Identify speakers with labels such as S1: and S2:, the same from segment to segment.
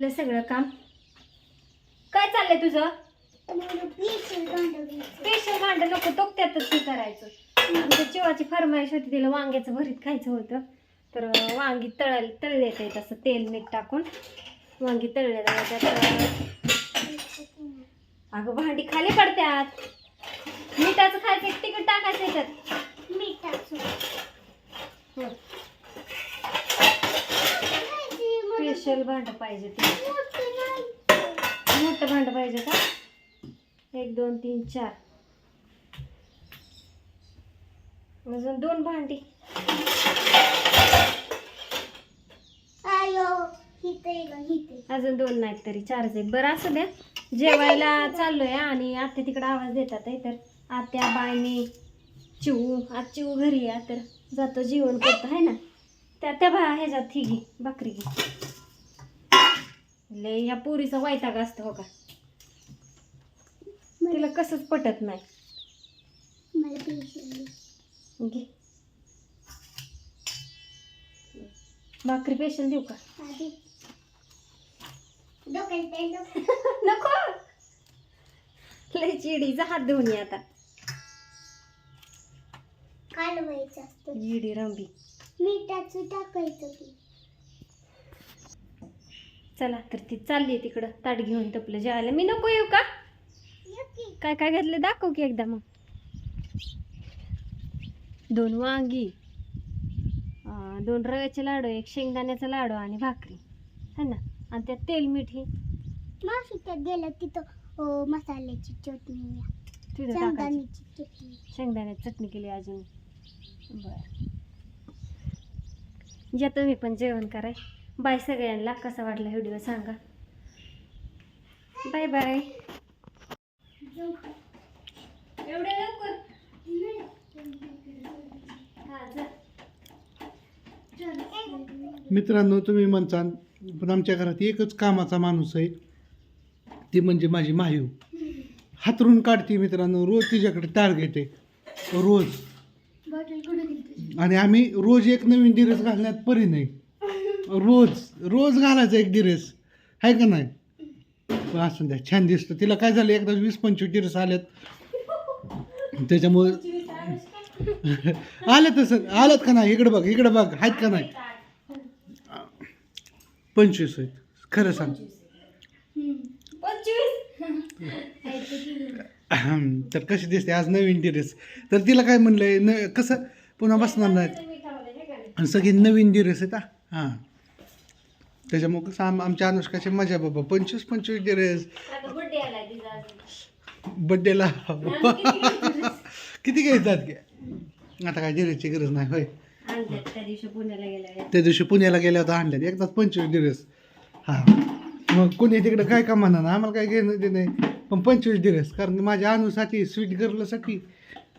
S1: आपलं सगळं काम. काय चाललंय तुझं? स्पेशल भांड नको तो त्यातच ते करायचं. आमच्या चिवाची फरमाईश होती तिला वांग्याचं भरीत खायचं होतं. तर वांगी तळ तळले येते तसं तेल मीठ टाकून. वांगी तळले त्यात अगं भांडी खाली पडत्यात. मिठाचं खायचं एक तिखट टाकायचं स्पेशल भांड पाहिजे ते. मोठं भांड पाहिजे का? एक दोन तीन चार. अजून दोन भांडी. अजून दोन नाहीत तरी चारच आहेत. बरं असं द्या. जेवायला चाललोय आणि आत्या तिकडे आवाज देतात आहे तर. आत्या बायने चिऊ आज चिऊ घरी या तर जातो जेवण करतो आहे ना? त्या त्या भा ह्याच्यात ही घे भाकरी घे. लय ह्या पोरीचा वैताग असतो हो का? तिला कसंच पटत नाही. घे. भाकरी पेशल देऊ का? नको. लय चिडीचा हात धुवून ये आता.
S2: कालवायचं असतं.
S1: इडी रंबी
S2: मिठाचं टाकायचं की.
S1: चला तर ती चालली तिकडं ताट घेऊन तपलं जेवायला. मी नको येऊ का? काय काय घातलं? दाखव की एकदा मग. दोन वांगी दोन रव्याचे लाडू एक शेंगदाण्याचा लाडू आणि भाकरी. है ना? आणि त्यात तेल मिठी
S2: मावशी त्यात गेलं तिथं मसाल्याची चटणी.
S1: तिथं टाकायची.
S2: शेंगदाण्याची चटणी.
S1: शेंगदाण्याची चटणी केली अजून. बर. या तुम्ही पण जेवण कराय बाय सगळ्यांना कसा वाटला व्हिडिओ सांगा. Bye bye.
S3: मित्रांनो तुम्ही म्हणता पण आमच्या घरात एकच कामाचा माणूस आहे. ती म्हणजे माझी माहीव हातरून काढते मित्रांनो रोज तिच्याकडे टार्गेट आहे. रोज. आणि आम्ही रोज एक नवीन डिरेस घालण्यात परी नाही. रोज रोज घालायचा एक डिरेस आहे का नाही? असं द्या छान दिसतं. तिला काय झालं एकदा वीस पंचवीस डिरेस आलेत. त्याच्यामुळे आलं तसं. आलेत का नाही? इकडं बघ इकडं बघ. आहेत का नाही? पंचवीस आहेत. खरं सांग. तर कशी दिसते? आज नवीन ड्रेस तर तिला काय म्हणलंय? न कसं? पुन्हा बसणार नाहीत. आणि सगळी नवीन ड्रेस आहेत का हां. त्याच्यामुळं कसं आम आमच्या अनुष्काची मजा बाबा पंचवीस पंचवीस ड्रेस. बड्डेला किती घ्यायच्यात की आता काय ड्रेसची गरज नाही होय.
S1: त्या दिवशी पुण्याला गेल्या.
S3: होत्या आणल्यात. एकदाच पंचवीस ड्रेस हां. मग कोणी तिकडे काय का म्हणा ना आम्हाला काय घेणं ते नाही. पण पंचवीस ड्रेस कारण की माझ्या अनुसाठी स्वीट गर्लसाठी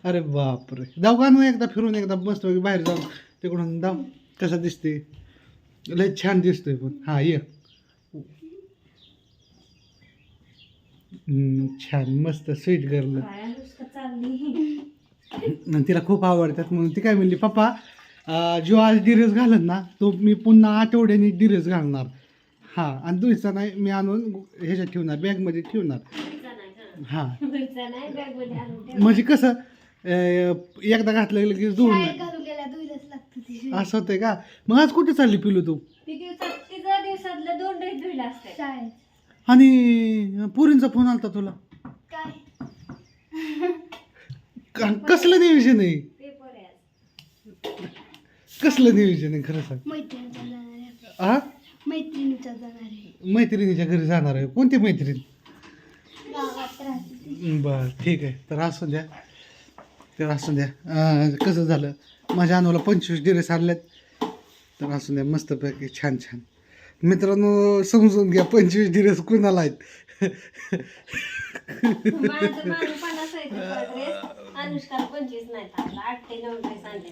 S3: अरे बापरे. जाऊ का आणू एकदा फिरून एकदा मस्त बाहेर जाऊन तिकडून जाऊ. कसा दिसते लय छान दिसतोय पण. हां ये. छान. मस्त स्वीट गर्ल. आणि तिला खूप आवडतात म्हणून ती काय म्हणली पप्पा जो आज डिरेस घालत ना तो मी पुन्हा आठवड्याने डिरेस घालणार. हां आणि दुसरा नाही मी आणून ह्याच्यात ठेवणार बॅगमध्ये ठेवणार.
S1: हा.
S3: म्हणजे कसं एकदा घातलं की जुळून नाही.
S2: घालून गेल्या दुईलाच लागतं ते
S3: असं होतंय का? मग आज कुठे चालली पिलू तू?
S1: ती दिवसात तिचं दिवसातलं दोन ड्रेस धुईला असते.
S2: शाळेत.
S3: आणि पुरींचा फोन आलता तुला?
S2: काय?
S3: क- कसलं नियोजन आहे?
S1: पेपर आहे आज.
S3: कसलं नियोजन आहे खरं सांग.
S2: मैत्रिणीचा जाणार आहे.
S3: हा
S2: मैत्रिणीचा जाणार आहे.
S3: मैत्रिणीच्या घरी जाणार आहे. कोणती मैत्रीण?
S2: गावात राहते
S3: बर ठीक आहे. तर असू द्या. तर असू द्या. अं, कसं झालं? माझ्या अनुला पंचवीस ड्रेस आणल्यात तर असू द्या मस्तपैकी छान छान. मित्रांनो समजून घ्या पंचवीस ड्रेस कुणाला आहेत?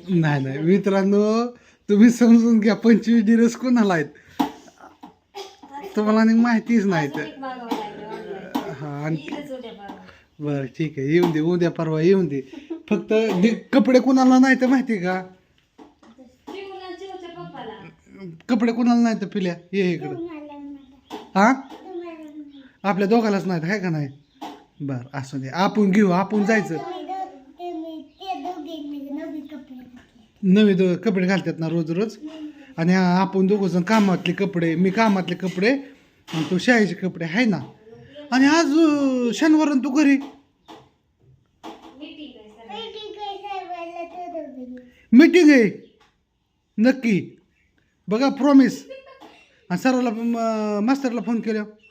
S1: नाही
S3: नाही नाही. मित्रांनो तुम्ही समजून घ्या पंचवीस ड्रेस कुणाला आहेत? तुम्हाला आणि माहितीच नाही तर. हा. बरं ठीक आहे. येऊन दे उद्या परवा येऊन दे. फक्त दि- कपडे कुणाला नाही तर माहिती आहे का? कपडे कुणाला नाही तर पिल्या? ये इकडं. हा?
S2: नाही.
S3: आपल्या दोघालाच नाहीत आहे का नाही? बर असू दे. आपण घेऊ आपण जायचं.
S2: कपडे
S3: नवे दो कपडे घालतात ना रोज रोज. आणि हा आपण दोघं जण कामातले कपडे मी कामातले कपडे आणि तो शाळेचे कपडे आहे ना? आणि आज अं, शनिवार आणि तू घरी
S1: मीटिंग आहे सर
S2: नाही, ठीक आहे, साहेबाला ते दोघे घेऊ.
S3: मीटिंग आहे. नक्की. बघा प्रॉमिस आणि सराला म- मास्तरला फोन केला.
S2: तुम्ही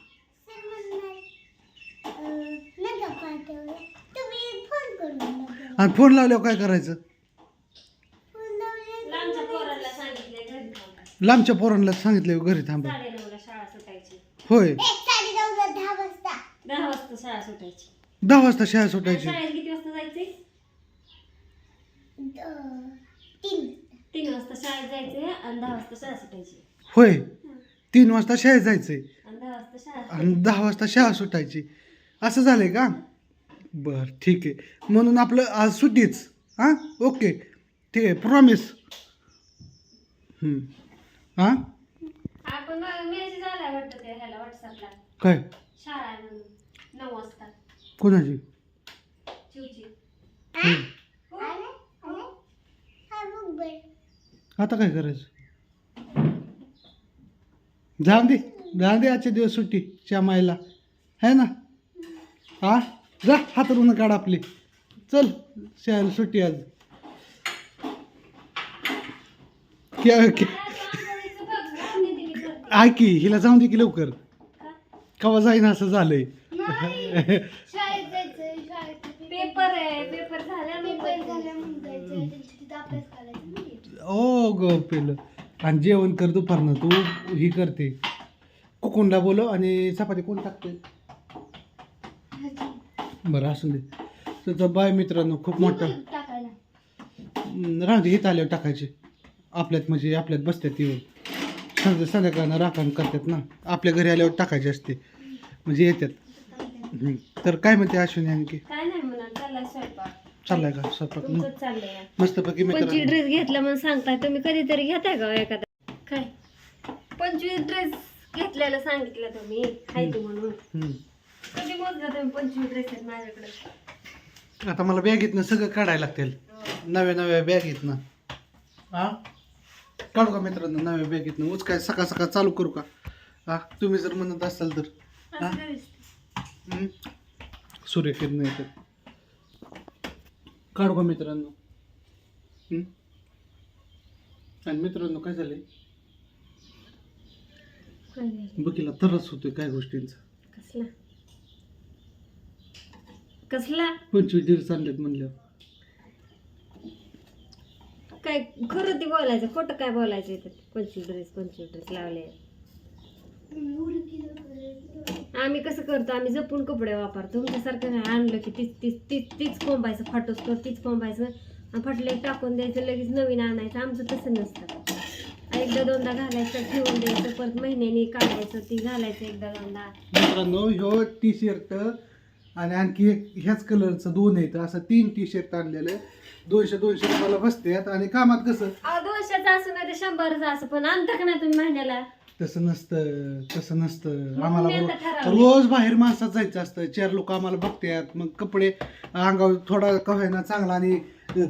S2: फोन करून.
S3: आणि फोन लावल्यावर काय करायचं?
S1: लांबच्या पोराला सांगितले घरी थांबा.
S3: लांबच्या पोरांना सांगितलं घरी थांबा.
S1: साडे नऊला शाळा सुटायची.
S3: होय.
S2: दहा वाजता.
S1: दहा वाजता शाळा सुटायची.
S3: दहा वाजता शाळा
S1: आणि
S3: सुटायची.
S1: शाळेत किती वाजता जायचे
S2: अं, तीन.
S1: तीन वाजता शाळेत जायचे आणि दहा वाजता शाळा सुटायची.
S3: होय. तीन वाजता शाळेत जायचंय.
S1: आणि दहा वाजता शाळा
S3: आणि दहा वाजता शाळा सुटायची. असं झालंय का? बर ठीक आहे. म्हणून आपलं आज सुट्टीच. हां? ओके. ठीक आहे प्रॉमिस हां?
S1: आपण मेसेज आला वाटतं ते ह्याला व्हॉट्सअपला
S3: काय?
S1: शाळा आहे म्हणून. नऊ वाजता.
S3: कोणाची?
S1: चिवची
S3: हम्म.
S2: आले? आले? हा, मग बरं.
S3: आता काय करायचं? जाऊन दे जाऊन दे आजचे दिवस सुट्टी श्यामायला है ना? हा जा हातरून काढ आपली. चल शाळेला सुट्टी आज. क्या- क्या- ऐक की हिला जाऊन दे की लवकर. कवा जाईन असं झालंय.
S1: पेपर आहे पेपर झाला
S2: पेपर झाला म्हणून जायचंय. तिथं अभ्यास करायचा नाही.
S3: ओ ग पेलं. आणि जेवण कर दुपारनं तू ही करते. कुकुंडला बोलव आणि चपाती कोण टाकते? बरं असून दे. तुझं बाय मित्रांनो खूप मोठा.
S2: टाकायला.
S3: हम्म, राहू दे इथं आल्यावर टाकायचे. आपल्यात म्हणजे आपल्यात बसतात येऊन संध्या संध्याकाळनं राखण करतात ना. आपल्या घरी आल्यावर टाकायचे असते. म्हणजे येतात. तर काय म्हणते अश्विनी आणखी
S1: काय नाही म्हणा चाललाय स्वयंपाक
S3: चाललाय का स्वयंपाक?
S1: तुमचंच चाललंय.
S3: मस्तपैकी
S1: पंचवीस ड्रेस घेतला म्हणून सांगताय? तुम्ही कधीतरी घेताय का हो एखादा? काय? पंचवीस ड्रेस घेतल्याला सांगितलं तुम्ही खायचं म्हणून.
S3: हम्म.
S1: कधी मोजला तुम्ही पंचवीस ड्रेस आहेत माझ्याकडे?
S3: आता मला बॅगीतनं सगळं काढायला लागतील. नव्या नव्या बॅगीतनं. हा? काढू का मित्रांनो नव्या बॅगीतनं? उच काय सकाळ सकाळ चालू करू का? हा? तुम्ही जर म्हणत असाल तर. हा?
S1: असं काय दिसतं?
S3: हम्म. सूर्यकिरण येतात. काढू का मित्रांनो? हम्म? आणि मित्रांनो काय झालंय?
S1: काय झालं?
S3: बकीला तरच होतोय काय गोष्टींचा.
S1: कसला? कसला?
S3: पंचवीस दिवस आणलेत म्हणल्यावर.
S1: काय खरं ती बोलायचं खोटं काय बोलायचं इथं? पंचवीस ड्रेस पंचवीस ड्रेस लावले. आम्ही कसं करतो आम्ही जपून कपडे वापरतो. तुमच्यासारखं नाही आणलं की तीच तीच तीच तीच कोंबायचं फाटोस तर तीच कोंबायचं. आणि फाटले टाकून द्यायचं लगेच नवीन आणायचं. आमचं तसं नसतं. एकदा दोनदा घालायचं ठेवून द्यायचं परत महिन्यानी काढायचं ती घालायचं एकदा दोनदा.
S3: मित्रांनो ह्यो टी शर्ट आणि आणखी एक ह्याच कलरचं दोन आहेत. असं तीन टी शर्ट आणलेले दोनशे दोनशे रुपयाला बसतात आणि कामात कसं?
S1: दोनशेचं असं नाही तर शंभरचं असं पण आणता का नाही तुम्ही महिन्याला?
S3: तसं नसतं तसं नसतं. आम्हाला
S1: मी आता.
S3: रोज बाहेर माणसात जायचं असतं. चार लोक आम्हाला बघतात. मग कपडे अंगावर थोडा कव्हायना चांगला आणि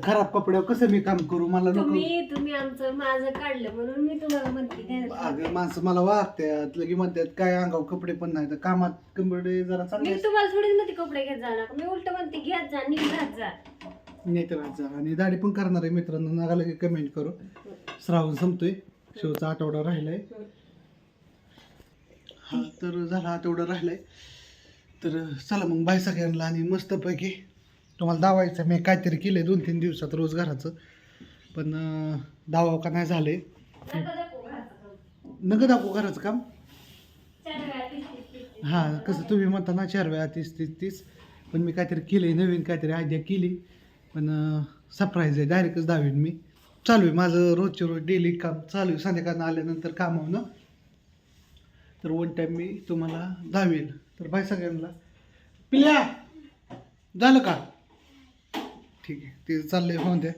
S3: खराब कपड्यावर कसं मी काम करू? मला नको.
S1: तुम्ही तुम्ही आमचं माझं काढलं म्हणून मी तुम्हाला म्हणते
S3: अगं माणसं मला वागतात लगे म्हणतात काय अंगावर कपडे पण नाही तर कामात कपडे जरा
S1: मी
S3: चांगले
S1: तुम्हाला थोडीच म्हणते कपडे घेत जाणार मी उलट म्हणते घेत जा नीट जा.
S3: नेते राहायचा आणि दाढी पण करणार आहे मित्रांनो. नका लगे कमेंट करू. श्रावण संपतोय. शेवटचा आठवडा राहिलाय. हा तर झाला आठवडा राहिलाय. तर चला मग बाय सगळ्यांना आणि मस्तपैकी तुम्हाला दावायचं मी काहीतरी केलंय दोन तीन दिवसात रोज घराचं. पण दावा का नाही झाले.
S1: नका दाखवू घराचं. काम.
S3: हां कसं तुम्ही म्हणता ना चार वेळा तीस तीस तीस. पण मी काहीतरी केलंय नवीन काहीतरी आयडिया केली. पण सरप्राईज आहे डायरेक्टच दावीन मी. चालू आहे माझं रोजचे रोज डेली काम. चालू आहे संध्याकाळनं आल्यानंतर काम होणं तर वन टाईम मी तुम्हाला दावेल तर बाय सगळ्यांना पिल्या झालं का? ठीक आहे ते चाललंय होऊन द्या.